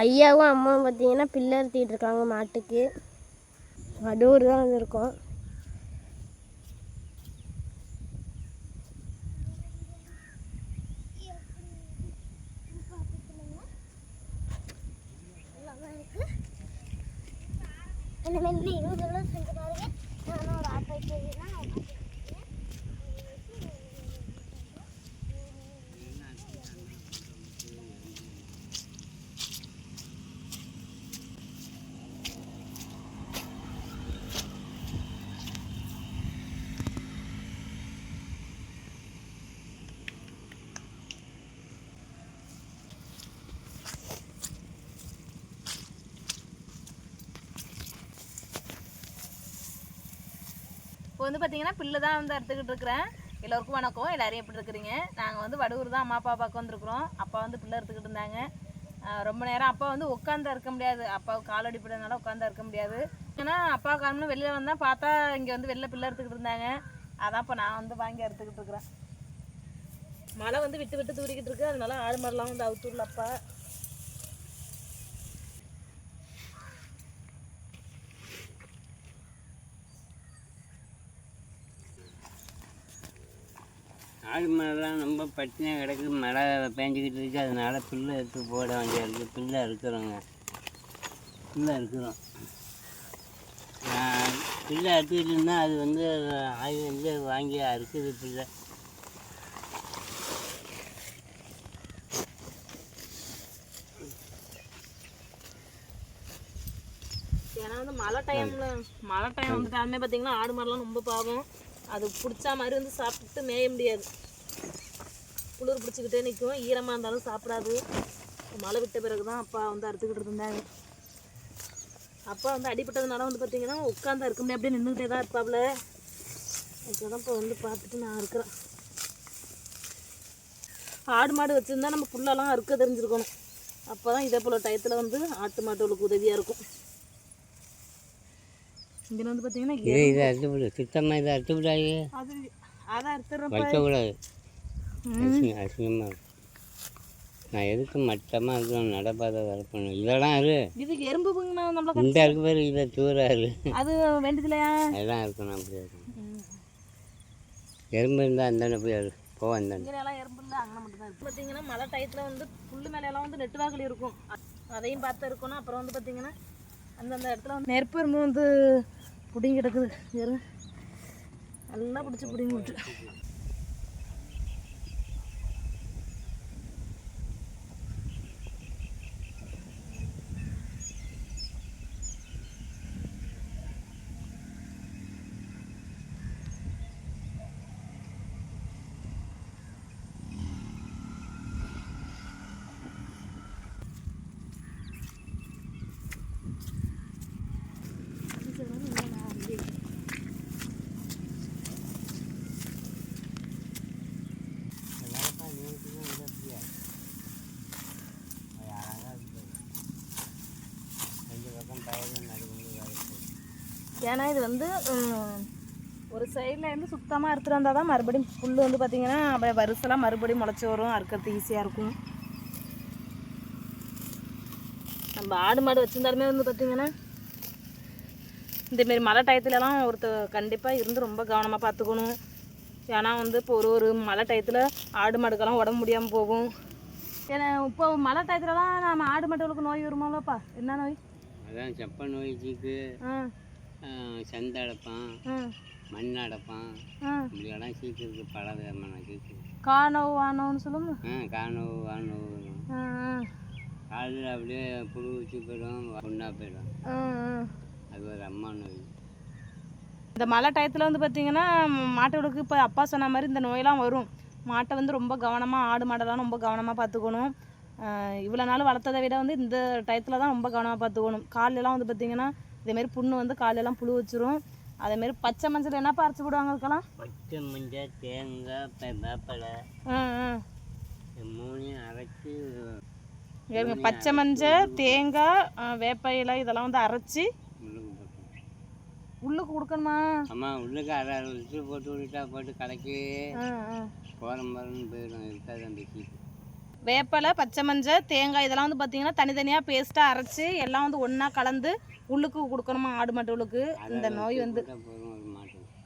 ஐயாவும் அம்மாவும் பார்த்தீங்கன்னா பிள்ளை அறுத்திட்டு இருக்காங்க மாட்டுக்கு. வடூர் தான் வந்திருக்கோம். இந்த இப்போ வந்து பார்த்தீங்கன்னா பில்லு தான் வந்து அறுத்துக்கிட்டு இருக்கிறேன். எல்லோருக்கும் வணக்கம். எல்லோரும் எப்படி இருக்கிறீங்க? நாங்கள் வந்து வடுவூர் தான் அம்மா அப்பா பார்க்க வந்திருக்கிறோம். அப்பா வந்து பிள்ளை அறுத்துக்கிட்டு இருந்தாங்க. ரொம்ப நேரம் அப்பா வந்து உட்காந்து இருக்க முடியாது. அப்பாவுக்கு கால் அடிப்படனால உட்காந்து இருக்க முடியாது. ஏன்னா அப்பா காரணம் வெளியில் வந்தால் பார்த்தா இங்கே வந்து வெளில பிள்ளை அறுத்துக்கிட்டு இருந்தாங்க. அதான் இப்போ நான் வந்து வாங்கி அறுத்துக்கிட்டு இருக்கிறேன். மழை வந்து விட்டு விட்டு தூரிக்கிட்டு இருக்கு. அதனால ஆடு மாடெல்லாம் வந்து அவுத்துள்ள ஆடு மாடெல்லாம் ரொம்ப பட்டினியாக கிடக்கு. மழை பேஞ்சிக்கிட்டு இருக்கு. அதனால புல்லை எடுத்து போட வேண்டியா இருக்குது புல்லை அறுக்கிறோங்க. புல்லை அறுக்கிறோம். ஆஹ் புல்லை அறுத்துக்கிட்டு இருந்தால் அது வந்து ஆய் வந்து வாங்கி அறுக்குது புல்லை. ஏன்னா வந்து மழை டைம்ல மழை டைம் வந்துட்டாலுமே பார்த்தீங்கன்னா ஆடு மாடெல்லாம் ரொம்ப பாவம். அது பிடிச்சா மாதிரி வந்து சாப்பிட்டு மேய முடியாது. குளிர் பிடிச்சிக்கிட்டே நிற்கும் ஈரமாக இருந்தாலும் சாப்பிடாது. மழை விட்ட பிறகு தான் அப்பா வந்து அறுத்துக்கிட்டு இருந்தாங்க அப்பா வந்து அடிப்பட்டதுனால வந்து பார்த்தீங்கன்னா உட்காந்து இருக்க முடியாது அப்படியே நின்றுக்கிட்டே தான் இருப்பாப்புல தான் இப்போ வந்து பார்த்துட்டு நான் இருக்கிறேன். ஆடு மாடு வச்சுருந்தா நம்ம புல்லெல்லாம் அறுக்க தெரிஞ்சிருக்கணும். அப்போ தான் இதே போல் டயத்தில் வந்து ஆட்டு மாட்டுகளுக்கு உதவியாக இருக்கும். இங்கே வந்து பார்த்தீங்கன்னா இது இதை அறுத்து விடு. சுத்தமாக இதை அறுத்து விடாது. அது அதான் அறுத்துறப்ப வைக்கக்கூடாது அசிங்க அசிங்கமாக இருக்கும் நான் எதுக்கு மட்டமாக இருக்கணும் நடப்பாதை வரப்பணும் இதெல்லாம் இரு இதுக்கு எறும்பு புங்குனா நம்மள இந்த இருக்கு பேர் இதை தூராரு அது வேண்டியதில்லையா? அதெல்லாம் இருக்கணும் அப்படி இருக்கணும் எறும்பு இருந்தால் அந்தாண்ட போய் அறு. போ அந்தாண்ட இங்கே எல்லாம் எறும்பு இல்லை அங்கே மட்டும் தான் இருக்கு. பார்த்தீங்கன்னா மழை டயத்தில் வந்து புல்லு மேலையெல்லாம் வந்து நெட்டுவாக்கள் இருக்கும். அதையும் பார்த்து இருக்கணும் அப்புறம் வந்து பார்த்தீங்கன்னா அந்தந்த இடத்துல வந்து நெருப்பு எறும்பு வந்து பிடிங்கி கிடக்குது நல்லா பிடிச்சி பிடிங்கி விட்டு ஏன்னா இது வந்து ஒரு சைடில் இருந்து சுத்தமாக அறுத்துட்டு வந்தால் தான் மறுபடியும் புல் வந்து பார்த்தீங்கன்னா அப்படியே வரிசெல்லாம் மறுபடியும் முளைச்சி வரும். அறுக்கிறது ஈஸியாக இருக்கும். நம்ம ஆடு மாடு வச்சுருந்தாலுமே வந்து பார்த்தீங்கன்னா இந்தமாரி மழை டயத்துலலாம் ஒருத்தர் கண்டிப்பாக இருந்து ரொம்ப கவனமாக பார்த்துக்கணும் ஏன்னா வந்து இப்போ ஒரு ஒரு மழை டயத்தில் ஆடு மாடுக்கெல்லாம் உடம்பு முடியாமல் போகும். ஏன்னா இப்போ மழை டயத்துலலாம் நம்ம ஆடு மாடுகளுக்கு நோய் வருமாலப்பா? என்ன நோய்? அதான் செப்ப நோய்ச்சிக்கு ஆ. சந்தை அடைப்பான் மண் அடைப்பான். ஆ. இப்படியெல்லாம் சீக்கு இருக்குது பல விதமான சீக்கு காணவு வானவன்னு சொல்லுங்க ஆ காணவு வானவு. ஆ காலில் அப்படியே புழு வச்சு போயிடும் பொண்ணா போயிடும். அது ஒரு அம்மா நோய் இந்த மழை டயத்தில் வந்து பார்த்தீங்கன்னா மாட்டுகளுக்கு இப்போ அப்பா சொன்ன மாதிரி இந்த நோயெல்லாம் வரும். மாட்டை வந்து ரொம்ப கவனமாக ஆடு மாடெல்லாம் ரொம்ப கவனமாக பார்த்துக்கணும். இவ்வளோ நாள் வளர்த்ததை விட வந்து இந்த டயத்தில் தான் ரொம்ப கவனமாக பார்த்துக்கணும். காலெல்லாம் வந்து பார்த்தீங்கன்னா இதேமாரி புண்ணு வந்து காலெல்லாம் புழு வச்சிரும். அதேமாரி பச்சை மஞ்சள் என்னப்பா அரைச்சி போடுவாங்க அதுக்கெல்லாம்? பச்சை மஞ்சள் தேங்காய் வேப்பலை மூணையும் அரைச்சி பச்சை மஞ்சள் தேங்காய் வேப்ப இலை இதெல்லாம் வந்து அரைச்சி உள்ளுக்கு கொடுக்கணுமா? ஆமாம் உள்ளுக்கு அரை லிட்டர் போட்டு விட்டா போட்டு கலக்கி போகிற மரம்னு போயிடும். இருக்காது அந்த வேப்பலை பச்சை மஞ்சள் தேங்காய் இதெல்லாம் வந்து பார்த்தீங்கன்னா தனித்தனியாக பேஸ்ட்டாக அரைச்சி எல்லாம் வந்து ஒன்றா கலந்து உள்ளுக்கு கொடுக்கணுமா? ஆடு மாட்டு உள்ளுக்கு. இந்த நோய் வந்து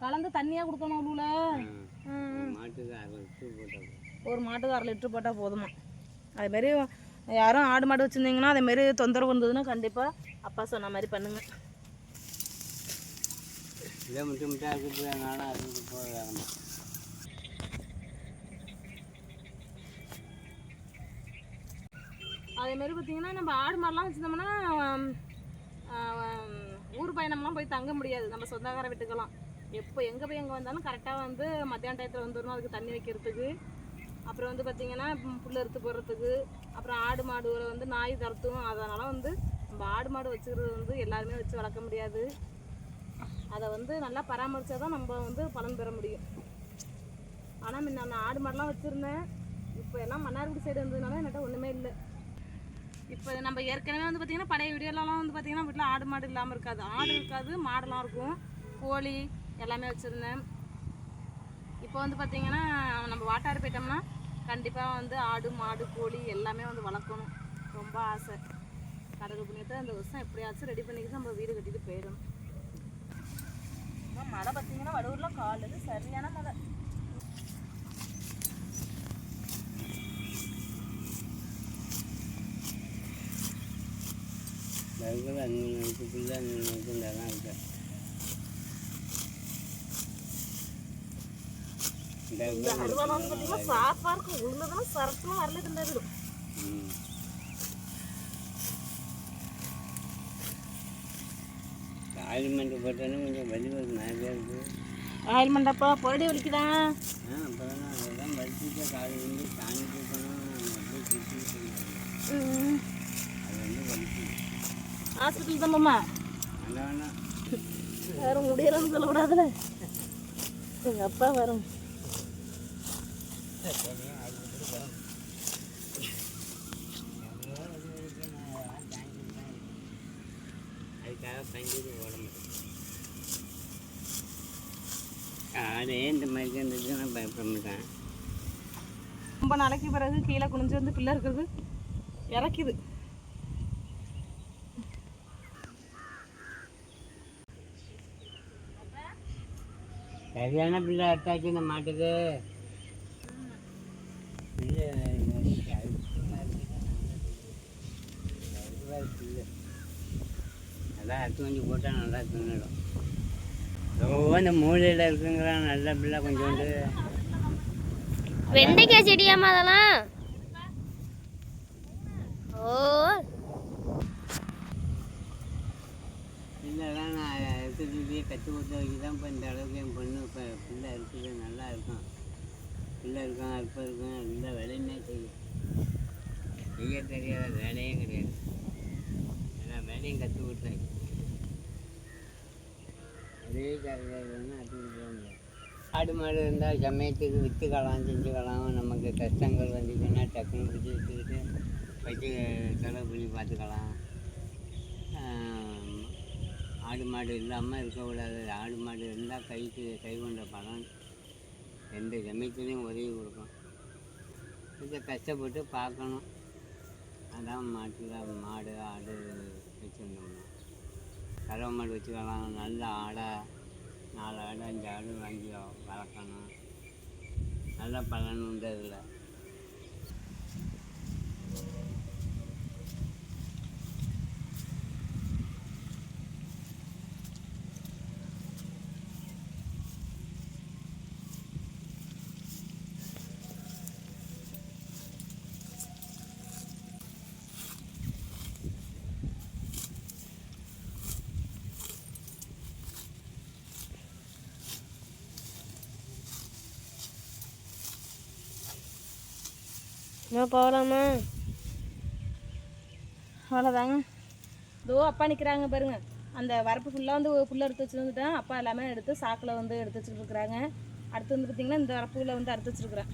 கலந்து தண்ணியாக கொடுக்கணும் உள்ள ஒரு மாட்டுக்கு அரை லிட்டர் போட்டால் போதும்? அதுமாரி யாரும் ஆடு மாடு வச்சுருந்தீங்கன்னா அதேமாரி தொந்தரவு இருந்ததுன்னா கண்டிப்பாக அப்பா சொன்ன மாதிரி பண்ணுங்க. இதே முட்டை முட்டை அதுக்கு போயனால அதுக்கு போக வேகமாக அதேமாரி பார்த்தீங்கன்னா நம்ம ஆடு மாடுலாம் வச்சுருந்தோம்னா ஊர் பயணம்லாம் போய் தங்க முடியாது. நம்ம சொந்தக்கார வீட்டுக்கெல்லாம். எப்போ எங்கே போய் எங்கே வந்தாலும் கரெக்டாக வந்து மத்தியான டயத்தில் வந்துடணும். அதுக்கு தண்ணி வைக்கிறதுக்கு. அப்புறம் வந்து பார்த்திங்கன்னா புல் அறுத்து போடுறதுக்கு. அப்புறம் ஆடு மாடுகளை வந்து நாய் தரத்தும். அதனால் வந்து நம்ம ஆடு மாடு வச்சுக்கிறது வந்து எல்லாருமே வச்சு வளர்க்க முடியாது. அதை வந்து நல்லா பராமரித்தா தான் நம்ம வந்து பலன் பெற முடியும். ஆனால் முன்ன நான் ஆடு மாடுலாம் வச்சுருந்தேன். இப்போ எல்லாம் மன்னார்குடி சைடு வந்ததுனால என்கிட்ட ஒன்றுமே இல்லை. இப்போ நம்ம ஏற்கனவே வந்து பார்த்திங்கன்னா பழைய வீடியோலலாம் வந்து பார்த்திங்கன்னா வீட்டில் ஆடு மாடு இல்லாமல் இருக்காது. ஆடு இருக்காது மாடெல்லாம் இருக்கும். கோழி எல்லாமே வச்சுருந்தேன். இப்போ வந்து பார்த்திங்கன்னா நம்ம வாட்டாறு போயிட்டோம்னா கண்டிப்பாக வந்து ஆடு மாடு கோழி எல்லாமே வந்து வளர்க்கணும். ரொம்ப ஆசை. கடவுள் புண்ணியத்தை அந்த வருஷம் எப்படியாச்சும் ரெடி பண்ணிக்கிட்டு நம்ம வீடு கட்டிட்டு போயிடணும். மழை பார்த்தீங்கன்னா வடூரில் காலையில் சரியான மழை. அஞ்சு நிமிஷத்துக்குள்ள அஞ்சு நிமிஷம் தான் இருக்கு. சாப்பாக இருக்கும். உளுந்ததுன்னா சரக்குலாம் வரல இருந்தாது ம். ஆயில்மெண்ட் போட்டோன்னே கொஞ்சம் வலி வருது நிறையா இருக்குது ஆயில் மண்டப்பா பொரடி வலிக்குதா? ஆ அப்புறம் அதெல்லாம் வலிச்சுட்டு காலையில் வந்து சாமி போக்கணும் அப்படியே சுற்றி அது வந்து வலிக்குது ஹாஸ்பிட்டல் தான் மாமா நல்லா வேணாம் வேற முடியலன்னு சொல்லக்கூடாதுல எங்க அப்பா வரும். அதுக்காக பஞ்சது உடம்பு அதே இந்த மாதிரி இருந்துச்சு நான் ரொம்ப நாளைக்கு பிறகு கீழே குனிஞ்சு வந்து பிள்ளை இருக்கிறது. இறக்குது. சரியான பிள்ளை அட்டாச்சு இந்த மாட்டுக்கு. நல்லா அறுத்து கொஞ்சம் போட்டால் நல்லா தின்னுடும். ரொம்ப இந்த மூலையில் இருக்குங்கிறான் நல்ல பிள்ளை கொஞ்சோண்டு. வெண்டைக்காய் செடியாமா அதெல்லாம். ஓ. இல்லைலாம் நான் இருக்கிறதுலேயே கற்றுக் கொடுத்த வச்சு தான் இப்போ இந்த அளவுக்கு என் பொண்ணு இப்போ பிள்ளை இருக்குது நல்லா இருக்கும் பிள்ளை இருக்கும் அப்போ இருக்கும் எல்லா வேலையுமே செய்யும் செய்ய தெரியாத வேலையே கிடையாது. எல்லா வேலையும் கற்றுக் கொடுத்தேன் ஒரே காரணம் அது முடியாது. ஆடு மாடு இருந்தால் சமயத்துக்கு விற்றுக்கலாம் செஞ்சுக்கலாம் நமக்கு கஷ்டங்கள் வந்துச்சுன்னா டக்குன்னு பிடிச்சி விற்றுக்கிட்டு வச்சு செலவு பண்ணி பார்த்துக்கலாம். ஆடு மாடு இல்லாமல் இருக்கக்கூடாது. ஆடு மாடு இருந்தால் கைக்கு கை கொண்ட பலன் ரெண்டு சமயத்துலேயும் உதவி கொடுக்கும் கொஞ்சம் கஷ்டப்பட்டு பார்க்கணும். அதான் மாட்டில் மாடு ஆடு வச்சுருந்தோம்னா. கறவை மாடு வச்சுக்கலாம். நல்ல ஆடை நாலு ஆடு அஞ்சு ஆடு வாங்கி வளர்க்கணும். நல்ல பலன் உண்டு நான் போகலாமா அவ்வளோதாங்க இதோ அப்பா நிற்கிறாங்க பாருங்க. அந்த வரப்பு ஃபுல்லாக வந்து புல்ல எடுத்து வச்சுருந்துட்டேன் அப்பா எல்லாமே எடுத்து சாக்கில் வந்து எடுத்து வச்சுருக்குறாங்க அடுத்து வந்து பார்த்திங்கன்னா இந்த வரப்புகளை வந்து அறுத்து வச்சுருக்குறேன்.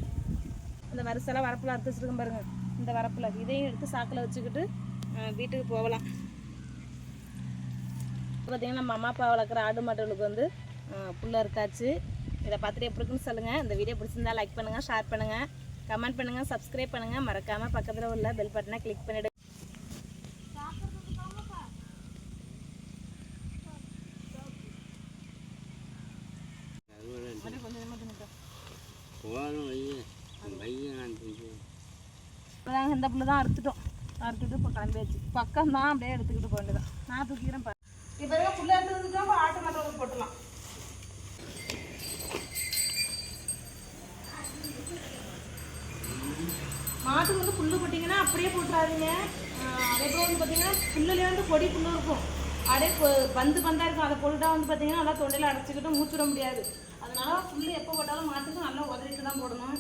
அந்த வரிசெல்லாம் வரப்பில் அறுத்து வச்சுருக்கேன் பாருங்க. இந்த வரப்பில். இதையும் எடுத்து சாக்கில் வச்சுக்கிட்டு வீட்டுக்கு போகலாம். பார்த்திங்கன்னா நம்ம அம்மா அப்பா வளர்க்குற ஆடு மாடுகளுக்கு வந்து புல்ல இருக்காச்சு இதை பார்த்துட்டு எப்படி இருக்குன்னு சொல்லுங்கள் இந்த வீடியோ பிடிச்சிருந்தா லைக் பண்ணுங்கள் ஷேர் பண்ணுங்கள் கமெண்ட் பண்ணுங்கள் சப்ஸ்கிரைப் பண்ணுங்கள் மறக்காமல் பக்கத்தில் உள்ள பெல் பட்டனை கிளிக் பண்ணிவிடு போகணும் இந்த புல்லு தான் அறுத்துட்டோம். அறுத்துட்டு இப்போ கிளம்பியாச்சு. பக்கம் தான் அப்படியே எடுத்துக்கிட்டு போக வேண்டியதான் நான் தூக்கிக்கிறேன் இப்போ இருக்க புல்ல எடுத்து வந்துட்டோம் மாட்டோட போட்டுடலாம். மாட்டுக்கு வந்து புல்லு போட்டிங்கன்னா அப்படியே போட்டுறாதீங்க. ஆஹ் அதே போல் வந்து பார்த்தீங்கன்னா புல்லுலேயே வந்து கொடி புல்லு இருக்கும். அப்படியே பந்து பந்தாக இருக்கும். அதை போட்டுட்டா வந்து பார்த்தீங்கன்னா நல்லா தொண்டையில் அடைச்சிக்கிட்டு மூச்சு விட முடியாது. அதனால புல்லு எப்போ போட்டாலும் மாட்டுக்கு நல்லா உதறிட்டு தான் போடணும்.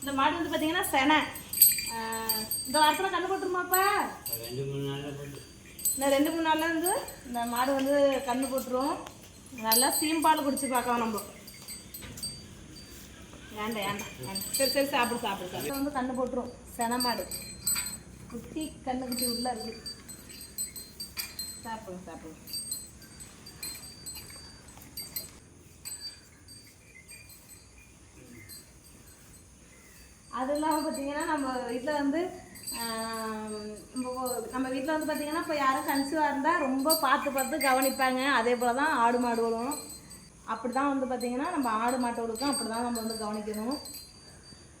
இந்த மாடு வந்து பார்த்தீங்கன்னா செனை. இந்த வாரத்தில் கண்ணு போட்டுருமாப்பா ரெண்டு மூணு நாளில் போட்டு. இந்த ரெண்டு மூணு நாள்ல இருந்து இந்த மாடு வந்து கண்ணு போட்டுரும். நல்லா சீம்பால் குடிச்சு பார்க்கலாம் நம்ம. வேண்டாம் வேண்டாம் சரி சரி சாப்பிடு சாப்பிடு சாப்பிடு. வந்து கண்ணு போட்டுரும். செனமாடு. குட்டி கண்ணு குட்டி உள்ள இருக்கு. சாப்பிடுங்க சாப்பிடுங்க அது இல்லாமல் பார்த்தீங்கன்னா நம்ம வீட்டில் வந்து நம்ம நம்ம வீட்டில் வந்து பார்த்தீங்கன்னா இப்போ யாரும் கன்சீவாக இருந்தால் ரொம்ப பார்த்து பார்த்து கவனிப்பாங்க. அதே போல் தான் ஆடு மாடுகளும் அப்படி தான் வந்து பார்த்திங்கன்னா நம்ம ஆடு மாட்டோடுக்கும் அப்படி தான் நம்ம வந்து கவனிக்கணும்.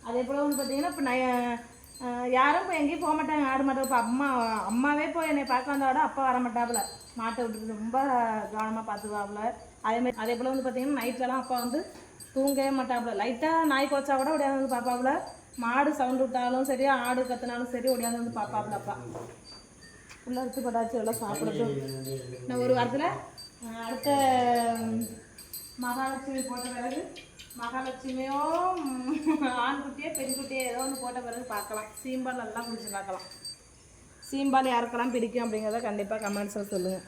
அதே போல் வந்து பார்த்திங்கன்னா இப்போ நான் யாரும் இப்போ எங்கேயும் போக மாட்டாங்க. ஆடு மாட்டை இப்போ அம்மா அம்மாவே போய் என்னை பார்க்க வந்தா அப்பா வர மாட்டாப்புல. மாட்டை விட்டுட்டு ரொம்ப கவனமாக பார்த்துக்குவாப்புல. அதேமாதிரி அதே போல் வந்து பார்த்திங்கன்னா நைட்லலாம் அப்பா வந்து தூங்கவே மாட்டாப்புல. லைட்டாக நாய் கோச்சா கூட ஓடியாந்து வந்து பார்ப்பாப்புல. மாடு சவுண்டு விட்டாலும் சரி ஆடு கத்துனாலும் சரி ஓடியாந்து வந்து பார்ப்பாப்புல அப்பா. உள்ள அரிசி பட்டாச்சு எல்லாம் சாப்பிடட்டும். நான் ஒரு வாரத்தில் அடுத்த மகாலட்சுமி போட்ட பிறகு மகாலட்சுமியோ ஆண்குட்டியோ பெண்குட்டியோ ஏதோ ஒன்று போட்ட பிறகு பார்க்கலாம். சீம்பால் நல்லா குடிச்சு பார்க்கலாம். சீம்பால் யாருக்கெல்லாம் பிடிக்கும் அப்படிங்கிறத கண்டிப்பாக கமெண்ட்ஸில் சொல்லுங்கள்